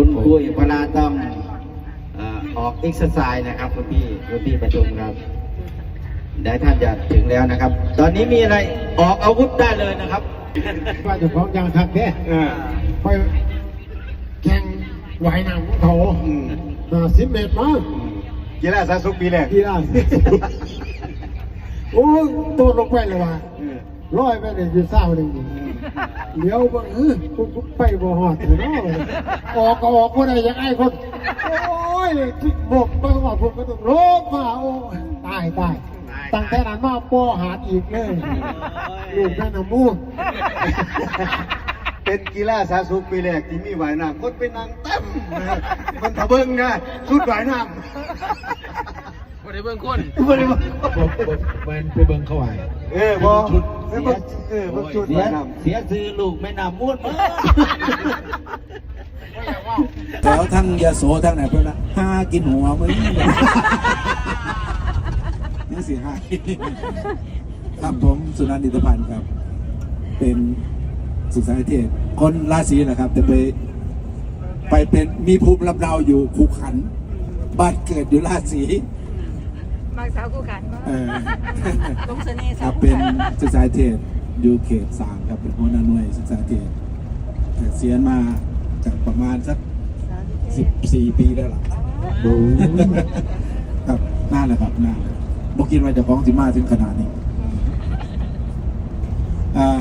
คุณครูเอกพลาต้องเอ่อออกเอ็กซ์ไซส์นะครับคุณพี่คุณพี่ประชุมครับเดี๋ยวท่านจะถึงแล้วนะครับ ตอนนี้มีอะไรออกอาวุธได้เลยนะครับว่าเจะของยังคักเด้เออไปแข่งไหวน้ำของเขาอืมห้าสิบเมตรมากีฬาสาสุขปีแรกกีฬาโอ้ยตัวลงไปเลยว่ะเออร้อยไปเลยอยู่เศร้าหนึ่ง เดี๋ยวบ่เออกูกูไปบ่หอดเถอะเนาะออกก็ออกบ่ได้ยังไอ้คนโอ้ยที่บอกไปหอดผมก็ต้องลบมาโอ้ยตายตายตั้งแต่นั้นมาปอหาดอีกเลยลูกแม่น้ำมูกเป็นกีฬาสาสุขปีแรกที่มีไหวน้ำคนเป็นนางเต็มมันทะเบิงนะชุดไหวน้ำ บ่ได้เบิ่งคนไม่ได้บอกมันไปเบิ่งเขาไหวเออพอเออเบิ่งเออเบิ่งชุดเสียเสียซื้อลูกไม่นำม้วนมาแถวทั้งยาโสทั้งไหนเพื่อนละห้ากินหัวมึงนี่สิห้าครับผมสุนันท์ดิตพันธ์ครับ เป็นศึกษานเทศคนราศีนะครับ แต่ไป ไปเป็นมีภูมิลำเนาอยู่ภูขัน บ้านเกิดอยู่ราศี บางสาวคู่กันเออ ลงเสน่ห์คสารัวบเป็นศึกษานิเทศอยู่เขตสามครับเป็นหัวหน้าหน่วยศึกษานิเทศแต่เสียณมาจากประมาณสักสิบสี่ปีแล้วล่ะครับน่าแหละครับน่าบอกคิดว่าเจะฟ้าของสิมาถึงขนาดนี้อ่า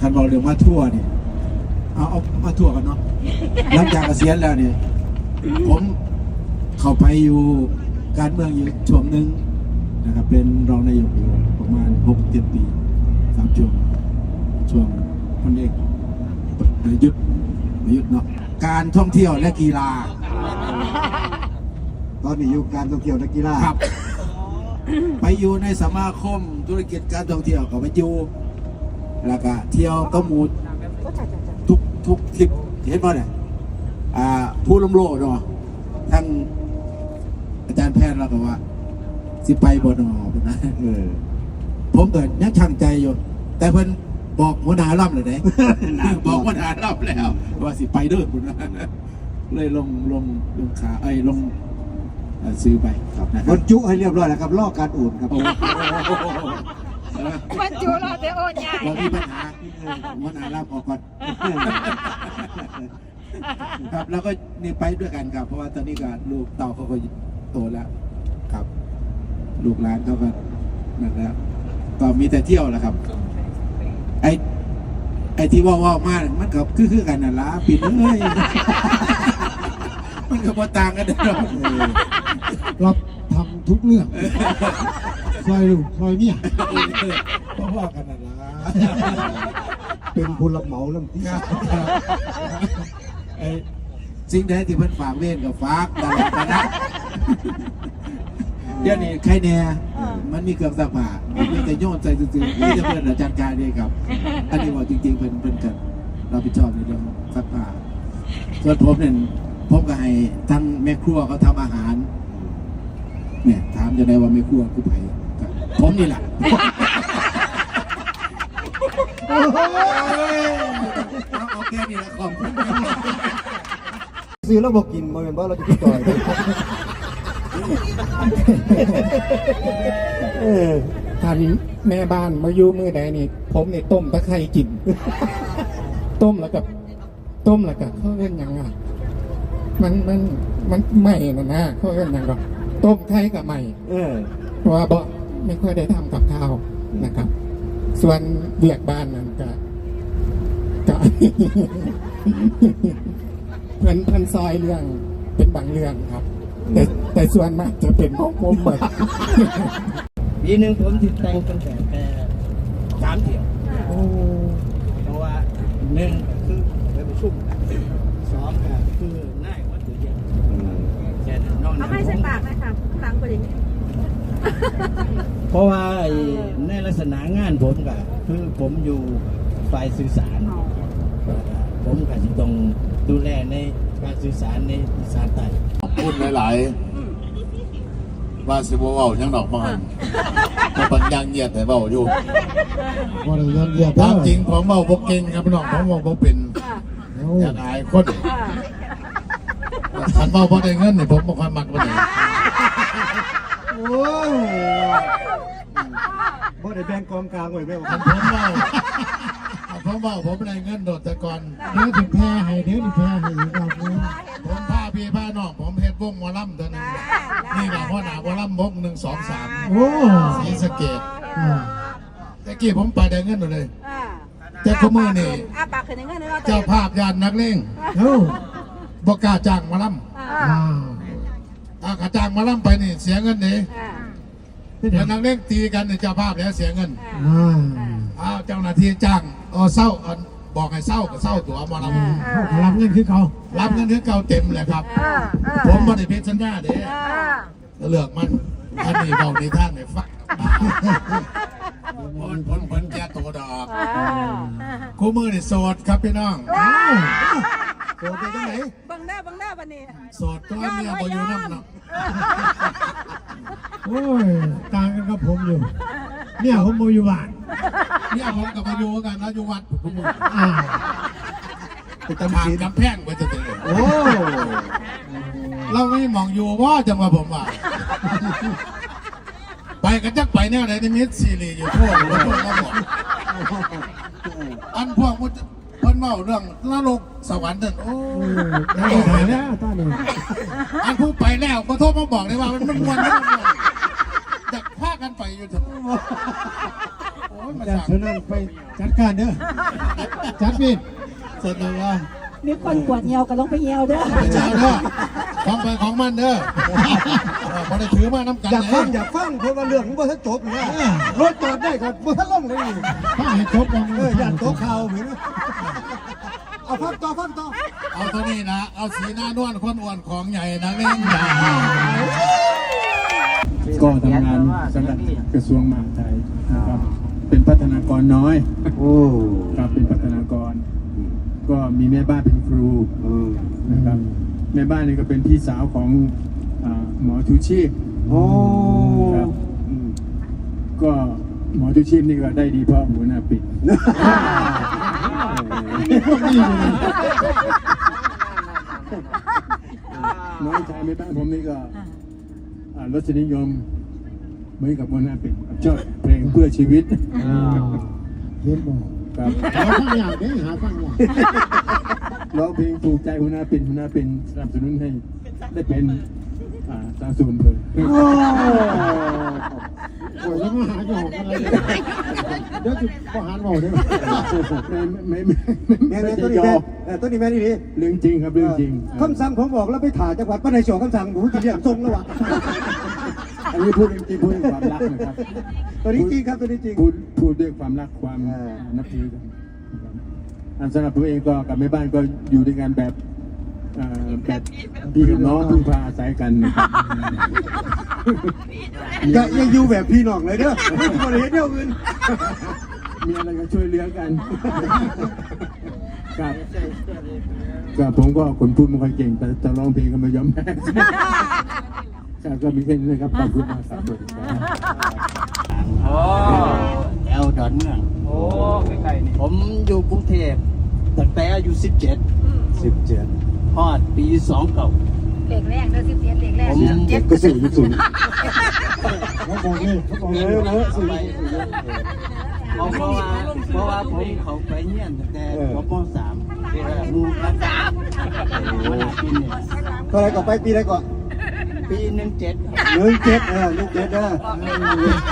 ท่านบอกเรื่องมาทั่วนี่เอาเอามาทั่วกันเนาะหลังจากเกษียณแล้วเนี่ยผมเข้าไปอยู่ การเมืองอยู่ช่วงหนึ่งนะครับเป็นรองนายกอยู่ประมาณหกเจ็ดปีสามช่วงช่วงคนเอกประยุทธ์ประยุทธ์เนาะการท่องเที่ยวและกีฬาำตอนนี้อยู่การท่องเที่ยวนักกีฬาครับ ไปอยู่ในสมาคมธุรกิจการท่องเที่ยวก็ไปอยู่แล้วก็เที่ยวก็หมูทุกทุกทริปเห็นป่ะเนี่ยอ่าผู้ลำโลดเนาะทั้งอา จารย์แพทย์แล้วก็ว่า สิไปบนอพุ่นนะเออผมเกิดยังช่างใจอยู่ แต่เพิ่นบอกหัวหน้าล่ำเลยเด้บอกหัวหน้าล่ำแล้ว ว่าสิไปเด้อคุณนะเลยลงลงลงขาไอ้ยลงเอ่อซื้อไปครับนะคบรับรรจุให้เรียบร้อยแล้วครับลอกการโอนครับ โอ้โหมันจูเราแต่โอนใหญ่ เรามีปัญหาหัวหน้าล่ำออกก่อน ครับแล้วก็นี่ไปด้วยกันครับ เพราะว่าตอนนี้ก็ลูกเต่าเขาก็ โตแล้วครับ ลูกหลานเขาก็นั่นแล้วก็มีแต่เที่ยวแหละครับ ไอ้ไอ้ที่ว่าว่ามาเนี่ยมันก็คือคือกันน่ะล่ะปิดเอ้ยมันก็บ่ต่างกันเด้อรับทำทุกเรื่องซอยลูกซอยเมียเพราะว่ากันน่ะล่ะเป็นผู้รับเหมาลำที่ไอ้สิ่งใดที่เพิ่นฝากเว้นกับฝากตลอดมานะ เดี๋ยวนี้ใครแน่มันมีเครื่องซักผ้ามันมีแต่โยนใส่ซื่อๆนี่จะเพิ่นอาจารย์การนี่ครับ อันนี้ว่าจริงๆเพิ่นเพิ่นกันรับผิดชอบในเรื่องซักผ้าส่วนผมเนี่ยผมก็ให้ทั้งแม่ครัวเขาทำอาหารเนี่ยถามจะได้ว่าแม่ครัวคือไผก็ผมนี่แหละเอาโอเคนี่แหละขอบคุณซื้อแล้วบอกกินมาเป็นว่าเราจะกินต่อย เออท่านแม่บ้านมาอยู่มือใดนี่ ผมนี่ต้มตะไคร้กิน ต้มแล้วกับต้มแล้วกับเขาเล่นหยังอะมันมันมันไหม่นะนะเขาเล่นหยังก็ต้มไข่กับไหม่เออเพราะว่าบ่ไม่ค่อยได้ทำกับข้าวนะครับ ส่วนเบียกบ้านนั่นก็ก็เพิ่นเพิ่นซอยเรื่องเป็นบางเรื่องครับ แต่แต่ส่วนมากจะเป็นของผมหมดปีหนึ่งผมติดแต่งตั้งแต่แค่สามเที่ยวเพราะว่าหนึ่งคือไปประชุมสองก็คือง่ายกว่าตัวเดียวแค่นั้นนอกเขานั้นให้ผใส่มปากนะคะฟังไปอย่างนี้เพราะว่าไอ้ในลักษณะงานผมก็คือผมอยู่ฝ่ายสื่อสาร ผมก็จะต้องดูแลในการสื่อสารในภาษาใต้ พูดหลายๆว่าสิบเว้ายังดอกบานก็ปัญญางเหยียดแต่เว้าอยู่ว่าเราเงินเรียบตามจริงของเว้าบ่เก่งครับพี่น้องของเว้าบ่เป็นเอาอยากอายคนค่ะนว่าพอได้เงินเนี่ยผมบอกความมักวันไหนโอ้ยบ่ได้แบ่งกองกลางไว้แม่ว่าผมผมเมาผมเมาผมได้เงินโดดแต่ก่อนเดี๋ยวถึงแพ้ให้เดี๋ยวถึงแพ้ให้อีกรอบนึงผมพาพี่พาน้องผมเฮ็ด วงหมอลำตัวหนึงนี่นะพ่อหนาหมอลำวงหนึ่งสองสามโอ้สีสะเกดอ่าแต่กี้ผมไปได้เงินหมดเลย แต่ขมือนี่เจ้าภาพยานนักเลงบอกกาจ้างหมาลอ่าอ่าำถ้ากระจ้างหมาลำไปนี่เสียเงินนี่แล้วนักเลงตีกันนี่เจ้าภาพแล้วเสียเงินอ้าวเจ้าหน้าที่จ้างเออเศร้าเออ บอกให้เศร้าก็เศร้าตัวหมอลเขาก็รับเงินคือเขาำรับเงินถึงเก่าเต็มเลยครับอ่าอ่าผมไม่ได้พิดสัญญาเด้อ่าเลือกมันอันนี้บอกในท่านในฟังผลผลผลแก่ตัวดอกอ่าคู่มือนี่โสดครับพี่น้องโกรธไปจังไหนบังหน้าบังหน้าบันนี้โสดตัวเมียบ่อยู่น้ำเนาะโอ้ยต่างกันกับผมอยู่ เนี่ยผมบ่อยู่บ้านเนี่ยผมกับมาอยู่กันแล้วอยู่วัดคู่มืออ่าไปผ่าตำนศีลกำแพงไปจะเตะโอ้เราไม่มองอยู่ว่าจังหวะผมว่า ไปกันจักไปแนวไหนในมิตรซีรีส์อยู่ทั่วหัวทั่วก็หมดอันพวกมุดเพิ่นเมาเรื่องนรกสวรรค์นั่นโอ้เออได้ได้แล้วตอนนี้อันผู้ไปแล้วก็โทษมาบอกเลยว่ามันมันมวนมันมวนจะพา กันไปอยู่เถอะโอ้ยมาแต่สั่งเท่านั้นไปจัดการเด้อ จัดมีดเสนอว่ามีคนปวดเหี่ยวก็ลงไปเหี่ยวเด้อไปเจ้าเด้อของไปของมันเด้อเออพอได้ถือมาน้ำกันอยากเลฟังยอยากฟังเพราะว่าเรื่องมันบ่ทันจบนะรถจอดได้ครับบ่ทันลงเลยถ้าให้จบกันเออยันโต๊ะข่าวเหมือนเอาฟังต่อฟังต่อเอาตัวนี้นะ เอาสีหน้านวลคนอ้วนของใหญ่นะเล่นใหญ่ ก็ทำงานสำหรับกระทรวงมหาดไทยนะครับ เป็นพัฒนากรน้อยโอ้ครับเป็นพัฒนากร ก็มีแม่บ้านเป็นครูเออนะครับแม่บ้านนี่ก็เป็นพี่สาวของอ่าหมอชูชีพโอ้ครับอืมก็หมอชูชีพนี่ก็ได้ดีเพราะหัวหน้าปิดน้องชายแม่บ้านผมนี่ก็อ่า รสนิยมเหมือนกับหัวหน้าปิดชอบเพลงเพื่อชีวิตเห็นบ่ครับหาฟังอย่างเด้หาฟังอย่างร้องเพลงถูกใจหัวหน้าปิ่นหัวหน้าปิ่นสนับสนุนให้ได้เป็นอ่าสาวสูนย์เพิ่น โอ้โหจะมาหาหยอกอะไรเนี่ยเดี๋ยวจะประหารบอกเด้อไม่ไม่ไม่แม่ไม่แม่ใช่ตัวนี้ยอแม่เออตัวนี้แม่นี่ดิเรื่องจริงครับเรื่องจริงคำสั่งผมบอกแล้วไปถ่ายจังหวัดป้าในสองคำสั่งหนูจะเรียกทรงแล้ววะอันนี้พูดจริงๆพูดด้วยความรักนะครับตัวนี้จริงครับตัวนี้จริงพูดพูดด้วยความรักความเออนับถือกันอันสำหรับตัวเองก็กับแม่บ้านก็อยู่ด้วยกันแบบ เอ่อแบบพี่กับน้องพึ่งพาอาศัยกันนะครับอย่ายังอยู่แบบพี่น้องเลยเด้อไม่ควรเห็นเดียวอื่นมีอะไรก็ช่วยเหลือกันครับก็ผมก็คนพูดไม่ค่อยเก่ง แต่จะร้องเพลงก็ไม่ยอมแพ้ครับก็มีแค่นี้นะครับขอบคุณมากครับสวัสดีครับโอ้แอลดอนเมืองโอ้ใกล้ๆนี่ผมอยู่กรุงเทพตั้งแต่อายุ17สิบเจ็ด ฮอดปี2เก่าเด็กแรกเด้อสิบเจ็ดเด็กแรกผมเจ็ดก็สี่ยี่สิบเขาบอกเลยเขาบอกเอเลยอเออสี่ไปเพราะว่าเพราะว่าผมเขาไปเงียนตั้งแต่ป .3 เป็นหมู่กันสามวันอาทิตย์เนี่ยเท่าไรก่อนไปปีไรก่อนปี17หนึ่งเจ็ดเออหนึ่งเจ็ดเออ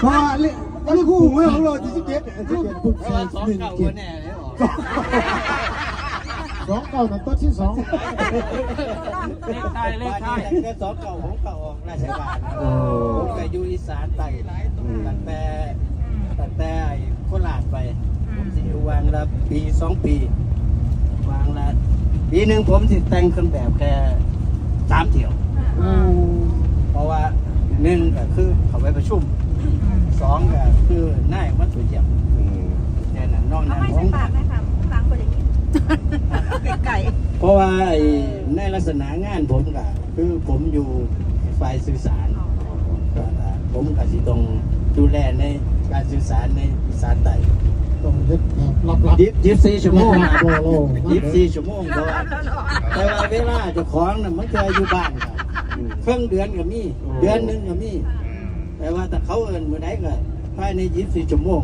เพราะว่าเรื่องคู่ของเราเราสิบเจ็ดสิบเจ็ดพูดเพใส่ราะว่าสองหนึ่งเก่าเจ็ดแน่เลยหรอ สองเก้านั่นต้นที่สองเลขท้ายเลขท้ายตั้งแต่สองเก่าผมเก่าออกราชการผมก็อยู่อีสานใต้ตั้งแต่ตั้งแต่ไอ้โคราชไป ผมสิอยู่วางละปีสองปี วางละปีหนึ่งผมสิแต่งเครื่องแบบแค่สามเที่ยวเพราะว่าหนึ่งก็คือเขาไปประชุมสองก็คือนายวัดสุเจียมแค่นั้นนอกนั้น ไม่ ผ ใช่ ม ปากนะคะฟังคนอย่างนี้ไก่ เพ ราะว่าไอ้ในลักษณะงานผมก็คือผมอยู่ฝ่ายสื่อสารก็ผมก็สิต้องดูแลในการสื่อสารในอีสานใต้ต้องเฮ็ดแบบลับยิบยิบสี่ชั่วโมงๆโบโลยิบสี่ชั่วโมงเพราะว่าแต่ว่าเวลาเจะของน่ะมันจะอยู่บ้านครับเครื่องเดือนก็มีเดือนหนึงก็มีแต่ว่าแต่เขาเอินมือไหนก็ภายในยิบสี่ชั่วโมง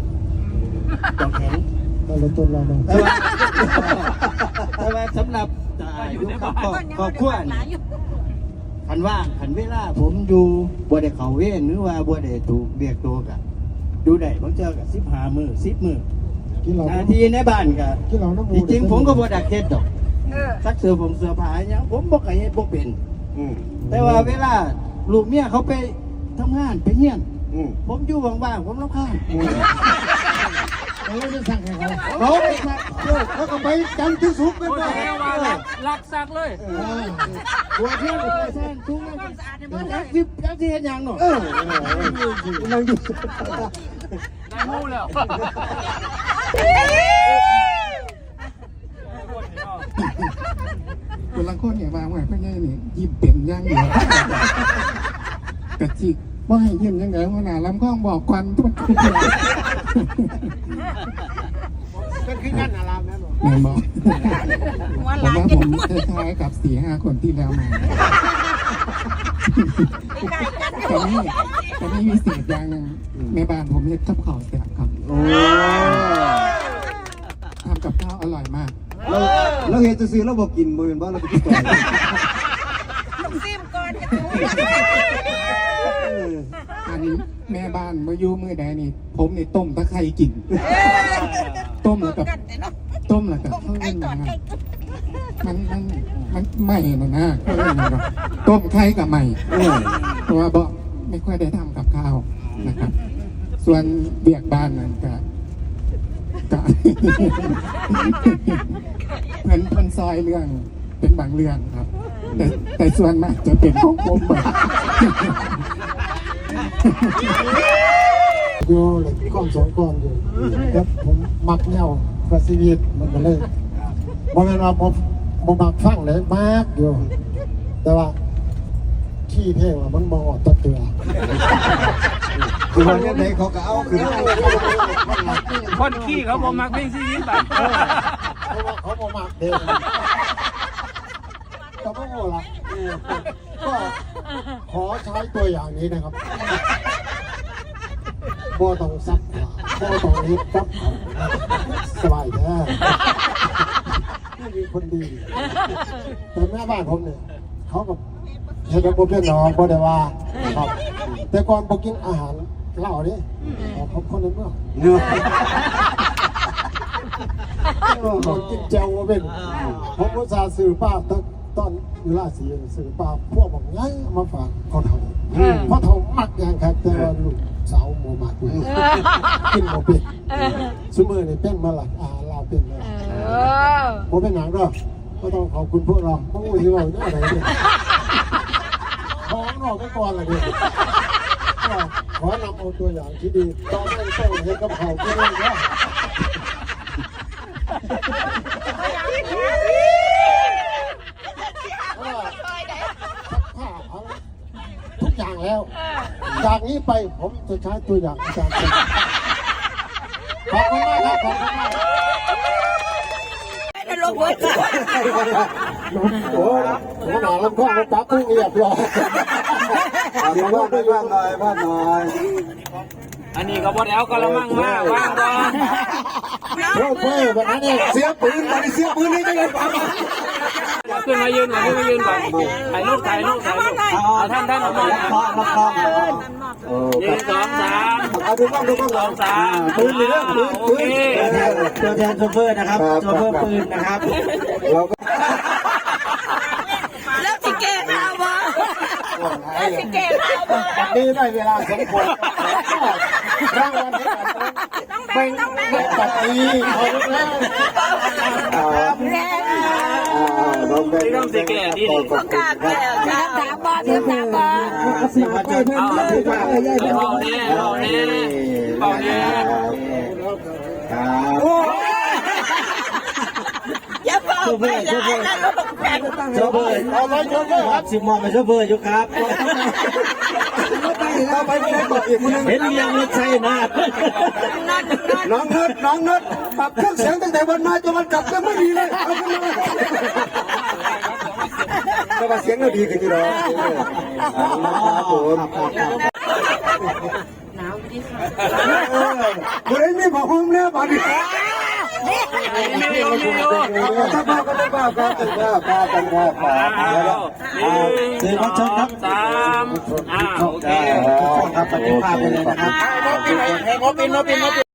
ต้องแข็งแต่ละต้นเราเนาะแต่ ว่าแต่ว่าสำหรับอายุกับครอบครอบครัวนี่ คันว่างคันเวลาผมอยู่บัได้เขาเว้นหรือว่าบัได้ถูกเบียกตัวกันดูได้บางเจอกับสิบหามือสิบมือกินเรานาทีในบ้านก็กินเราน้ำมูจริงๆผมก็บ่ดักเฮ็ดดอกเออซักเสื้อผมเสื้อผ้าหยังผมบ่เคยเฮ็ดบ่เป็น อืมแต่ว่าเวลาลูกเมียเขาไปทำงานไปเฮียน อืมผมอยู่ว่างๆผมรำคาญ เราจะสั่งให้เขาเขาไปมาเขาก็ไปจันทร์ที่สุกร์กันโอ้ยไปแค่ว่าลักลักซักเลยหัวเที่ยงไปแซ่นทุกเลยยักษ์สิบยักษ์สิเฮ็ดหยังเนาะเราอยู่ได้หูแล้วคนละคนเนี่ยว่าว่าเพื่อนนี่ยิ้มเป็นอย่างเดียวกะจิกว่าให้ยิ้มยังไงว่าหนาลำข้องบอกควันทุกทุกอย่าง ก็คือกันอารามนั่นหรอแม่บอกหัวผหลามนว่าจะผมหมดคล้ายๆกับสี่ห้าคนที่แล้วมาแต่นี่แต่นี่มีเศษอย่างหนึงในบ้านผมเฮ็ดกับข้าวแซ่บครับโอ้ทำกับข้าวอร่อยมาก เราเราเห็นจะซื้อเราบอกกินมือบ้านเราไปกินต่อต้องซิมก่อนจะถูกอันแม่บ้านมาอยู่มือใดนี่ ผมนี่ต้มตะไคร้กิน ต้มแล้วกับกันแต่เนาะต้มแล้วกับข้าวไอ้เล่นก่อนนะไอ้มันมันมันไม่นะนะข้าวเล่นนะต้มไข่กับไม่เพราะว่าบ่ไม่ค่อยได้ทำกับข้าวนะครับ ส่วนเบียกบ้านนั่นก็ก็เพิ่นเพิ่นซอยเรื่องเป็นบางเรื่องครับ แต่แต่ส่วนมากจะเป็นของผมแบบอยู่เลยก้ อนสองก้อนอยู่ครับผมมักเน่าฟาซิวิตมันก็เลยบ่แม่นว่าผมบ่มักฟังเลยมากอยู่ แต่ว่าขี้เพลงว่ามันบ่ออกตะเตือคือวันนี้ไหนเขาก็เอาคือคนขี้เขาบอกมักเพลงซีรีส์แบบเพราะว่าเขาบ่มักเพลงก็บ่โอ้ล่ะเออก็ขอใช้ตัวอย่างนี้นะครับบ่ต้องซัก ผ้าบ่ต้องเฮ็ดกับสบายแท้ไม่มีคนดี แต่แม่บ้านผมเนี่ยเขาก็เห็นผมเป็นน้องบ่ได้ว่าครับ แต่ก่อนบ่กินอาหารเหล้านี่เขาคนในเมือเนื้อกินแจ่วเป็นผมก็สาห์ซื้อป้าตอนตอนเวลาสีซื้อป้าพวกบอกย้ายมาฝากเขาเฒ่าเพราะเฒ่ามักอย่างครับแต่ว่าลูก สาวบ่มักเลยกินบ่เป็นซุมื้อนี่เป็นมาหลักอาหารลาวเป็นแล้วเออผมเป็นหนังก็ก็ต้องขอบคุณพวกเราเพราะว่าที่เราเนี่ยอะไรเนี่ยของนอกไปก่อนเลยเนี่ยก็ขอนำเอาตัวอย่างที่ดีตอนนี้ต้องเห็นกับเขาก็ได้นะเพราะว่าผ้าเอาทุกอย่างแล้ว จากนี้ไปผมจะใช้ตัวอย่างอาจารย์เป็นขอบคุณมากครับขอบคุณมากไม่ได้ลงหัวโอ้ยหัวหนาลำข้องมันปักกุ้งเรียบร้อยเอามาว่าด้วยว่าหน่อยว่าหน่อยอันนี้ก็บ่ได้เอากระมั่งมาว่างก่อนโอ้ยเว้ยแบบนั้นเองเสียปืนมาดิเสียปืนนี่จะไงปั๊ม ขึ้นมายืนก่อนขึ้นมายืนก่อนถ่ายรูปถ่ายรูปถ่ายรูปเอาท่านท่านเอามาเคาะมาเคาะโอ้หนึ่งสองสามเอาดูบ้างดูบ้างสองสามปืนเลยนะปืนโอปืนเคตัวแทนโชเฟอร์นะครับโชเฟอร์ปืนนะครับเราก็แล้วสิเกะเอาบ่แล้วสิเกะเอาบ่นี่ได้เวลาสมควรรางวัลที่กันเป็นเป็นปัตตีเอาแล้วอ่าแรงอ่าเราเป็น นี่ต้องสิแก่ดีดิต้องกล้าแก้วจ้าถามบ่เทียมถามบ่สิมาเจอเอาเอาเอาเน่เอาเน่เอาเน่ครับอย่าเฝ้าไปนะลูกแม่โชเฟอร์เอาไว้ชมเลยครับสิมองเป็นโชเฟออยู่ครับไปไปบอกอีกคนนึงเห็นเลี้ยงรถใช่นะน้องนัดน้องนัดปรับเครื่องเสียงตั้งแต่วันมาจนวันกลับยังไม่ดีเลยเอาขึ้นมา แต่ว่าเสียงเราดีขึ้นอยู่หรอครับผมคนนี้มีผ้าห่มแล้วบัดนี้มีอยู่มีอยู่ถ้าบ้าก็ไม่บ้าบ้ากันบ้าบ้ากันบ้าบ้าอ้าวหนึ่งสองสามอ้าโอเคครับปฏิภาณไปเลยนะครับให้งบปินงบปินงบปิน